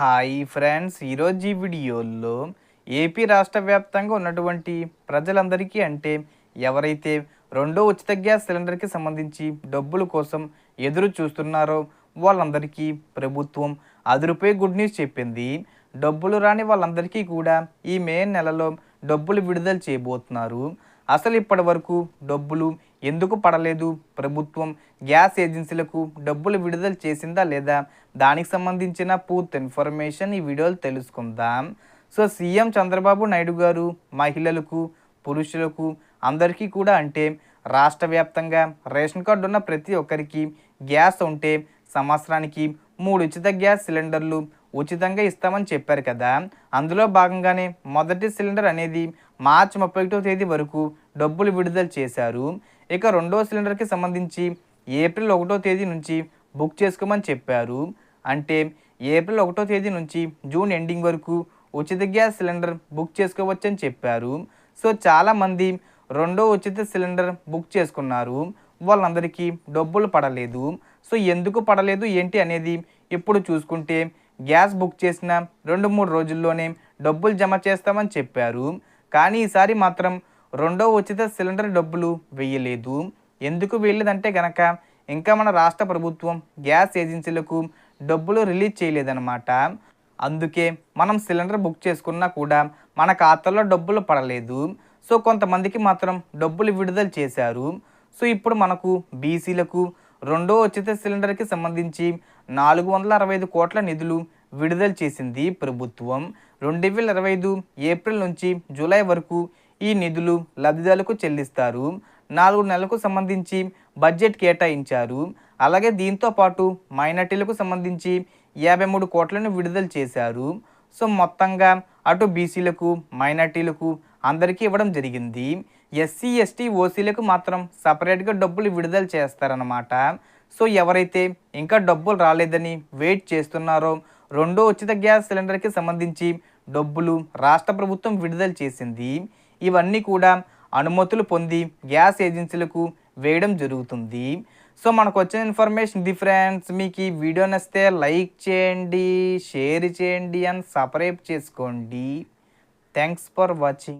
Hi friends ఈరోజు ఈ వీడియోలో ఏపీ రాష్ట్ర వ్యాప్తంగా ఉన్నటువంటి ప్రజలందరికీ అంటే ఎవరైతే రెండో ఉచిత గ్యాస్ సిలిండర్కి సంబంధించి డబ్బుల కోసం ఎదురు చూస్తున్నారో వాళ్ళందరికీ ప్రభుత్వం అదురుపై గుడ్ న్యూస్ చెప్పింది. డబ్బులు రాని వాళ్ళందరికీ కూడా ఈ మే నెలలో డబ్బులు విడుదల చేయబోతున్నారు. అసలు ఇప్పటి వరకు డబ్బులు ఎందుకు పడలేదు? ప్రభుత్వం గ్యాస్ ఏజెన్సీలకు డబ్బులు విడుదల చేసిందా లేదా? దానికి సంబంధించిన పూర్తి ఇన్ఫర్మేషన్ ఈ వీడియోలో తెలుసుకుందాం. సో సీఎం చంద్రబాబు నాయుడు గారు మహిళలకు పురుషులకు అందరికీ కూడా అంటే రాష్ట్ర వ్యాప్తంగా రేషన్ కార్డు ఉన్న ప్రతి ఒక్కరికి గ్యాస్ ఉంటే సంవత్సరానికి మూడు ఉచిత గ్యాస్ సిలిండర్లు ఉచితంగా ఇస్తామని చెప్పారు కదా. అందులో భాగంగానే మొదటి సిలిండర్ అనేది మార్చి ముప్పై ఒకటో తేదీ వరకు డబ్బులు విడుదల చేశారు. ఇక రెండో సిలిండర్కి సంబంధించి ఏప్రిల్ ఒకటో తేదీ నుంచి బుక్ చేసుకోమని చెప్పారు. అంటే ఏప్రిల్ ఒకటో తేదీ నుంచి జూన్ ఎండింగ్ వరకు ఉచిత గ్యాస్ సిలిండర్ బుక్ చేసుకోవచ్చని చెప్పారు. సో చాలామంది రెండో ఉచిత సిలిండర్ బుక్ చేసుకున్నారు. వాళ్ళందరికీ డబ్బులు పడలేదు. సో ఎందుకు పడలేదు ఏంటి అనేది ఇప్పుడు చూసుకుంటే గ్యాస్ బుక్ చేసిన రెండు మూడు రోజుల్లోనే డబ్బులు జమ చేస్తామని చెప్పారు. కానీ ఈసారి మాత్రం రెండో ఉచిత సిలిండర్ డబ్బులు వేయలేదు. ఎందుకు వేయలేదంటే గనక ఇంకా మన రాష్ట్ర ప్రభుత్వం గ్యాస్ ఏజెన్సీలకు డబ్బులు రిలీజ్ చేయలేదన్నమాట. అందుకే మనం సిలిండర్ బుక్ చేసుకున్నా కూడా మన ఖాతాలో డబ్బులు పడలేదు. సో కొంతమందికి మాత్రం డబ్బులు విడుదల చేశారు. సో ఇప్పుడు మనకు బీసీలకు రెండో ఉచిత సిలిండర్కి సంబంధించి నాలుగు వందల అరవై ఐదు కోట్ల నిధులు విడుదల చేసింది ప్రభుత్వం. రెండు వేల ఇరవై ఐదు ఏప్రిల్ నుంచి జూలై వరకు ఈ నిధులు లబ్ధిదారులకు చెల్లిస్తారు. నాలుగు నెలలకు సంబంధించి బడ్జెట్ కేటాయించారు. అలాగే దీంతో పాటు మైనార్టీలకు సంబంధించి యాభై మూడు కోట్లను విడుదల చేశారు. సో మొత్తంగా అటు బీసీలకు మైనార్టీలకు అందరికీ ఇవ్వడం జరిగింది. ఎస్సీ ఎస్టీ ఓసీలకు మాత్రం సపరేట్గా డబ్బులు విడుదల చేస్తారన్నమాట. సో ఎవరైతే ఇంకా డబ్బులు రాలేదని వెయిట్ చేస్తున్నారో రెండో ఉచిత గ్యాస్ సిలిండర్కి సంబంధించి డబ్బులు రాష్ట్ర ప్రభుత్వం విడుదల చేసింది. ఇవన్నీ కూడా అనుమతులు పొంది గ్యాస్ ఏజెన్సీలకు వేయడం జరుగుతుంది. సో మనకు వచ్చిన ఇన్ఫర్మేషన్ డిఫరెన్స్ మీకు ఈ వీడియో నచ్చితే లైక్ చేయండి షేర్ చేయండి అండ్ సబ్స్క్రైబ్ చేసుకోండి. Thanks for watching.